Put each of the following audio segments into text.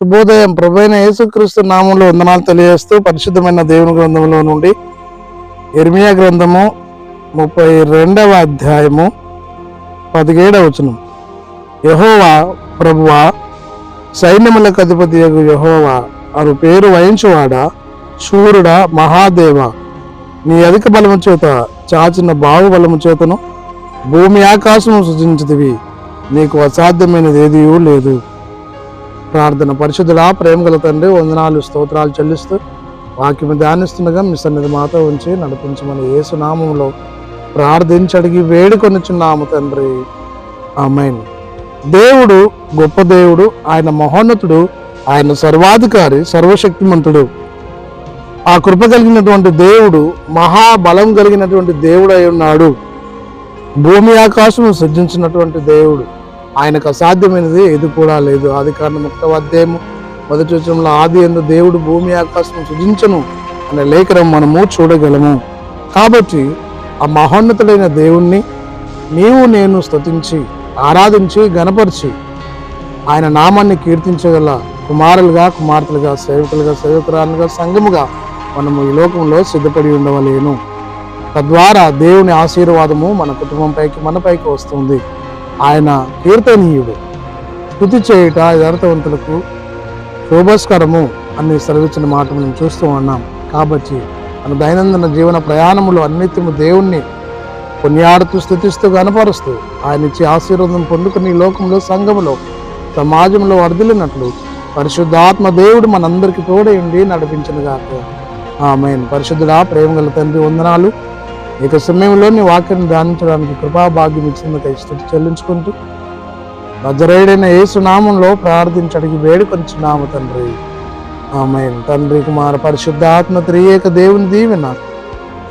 శుభోదయం. ప్రభైన యేసుక్రీస్తు నామంలో వందనాలు తెలియజేస్తూ పరిశుద్ధమైన దేవుని గ్రంథంలో నుండి ఇర్మియా గ్రంథము ముప్పై రెండవ అధ్యాయము పదిహేడవ వచనం. యహోవా ప్రభువా సైన్యములకు అధిపతి యహోవా అను పేరు వహించువాడా? శూరుడా మహాదేవ నీ అధిక బలము చేత చాచిన బాహుబలము చేతను భూమి ఆకాశము సృజించదివి నీకు అసాధ్యమైనది ఏదీ లేదు. ప్రార్థన పరిశుద్ధులా ప్రేమ గల తండ్రి వందనాలు స్తోత్రాలు చెల్లిస్తూ వాక్యం ధ్యానిస్తుండగా మీ సన్నిధి మాతో ఉంచి నడిపించమని ఏసునామంలో ప్రార్థించి అడిగి వేడుకొనిచున్నాము తండ్రి. ఆమెన్. దేవుడు గొప్ప దేవుడు ఆయన మహోన్నతుడు ఆయన సర్వాధికారి సర్వశక్తిమంతుడు. ఆ కృప కలిగినటువంటి దేవుడు మహాబలం కలిగినటువంటి దేవుడు అయి ఉన్నాడు. భూమి ఆకాశం సృజించినటువంటి దేవుడు. ఆయనకు అసాధ్యమైనది ఏది కూడా లేదు. ఆది కారణం ఒకటవ అధ్యాయము మొదటి వచనంలో ఆది ఎందు దేవుడు భూమి ఆకాశం సృజించను అనే లేఖనం మనము చూడగలము. కాబట్టి ఆ మహోన్నతుడైన దేవుణ్ణి నీవు నేను స్తుతించి ఆరాధించి గనపరిచి ఆయన నామాన్ని కీర్తించగల కుమారులుగా కుమార్తెలుగా సేవకులుగా సేవకురాలుగా సంఘముగా మనము ఈ లోకంలో సిద్ధపడి ఉండవలేను. తద్వారా దేవుని ఆశీర్వాదము మన కుటుంబంపైకి మనపైకి వస్తుంది. ఆయన కీర్తనీయుడు. స్థుతి చేయుట యథార్థవంతులకు శోభస్కరము అని సెలవిచ్చిన మాట మనం చూస్తూ ఉన్నాం. కాబట్టి మన దైనందిన జీవన ప్రయాణములు అన్నిత్యము దేవుణ్ణి కొనియాడుతూ స్థుతిస్తూ కనపరుస్తూ ఆయన ఇచ్చే ఆశీర్వాదం పొందుకుని లోకంలో సంఘములో సమాజంలో వర్ధిల్లినట్లు పరిశుద్ధాత్మ దేవుడు మనందరికీ తోడై ఉండి నడిపించిన గాక ఆమె పరిశుద్ధుడా ప్రేమగల తండ్రి వందనాలు. ఇక సమయంలో నీ వాక్యాన్ని ధ్యానించడానికి కృపాభాగ్యం ఇచ్చినందుకు చెల్లించుకుంటూ నజరేడైన యేసు నామంలో ప్రార్థించడానికి వేడుకొంచున్నాము తండ్రి. ఆమెన్. తండ్రి కుమార పరిశుద్ధాత్మ త్రియేక దేవుని దీవెన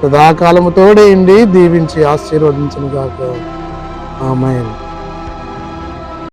సదాకాలము తోడేయండి దీవించి ఆశీర్వదించను గాక ఆమెన్.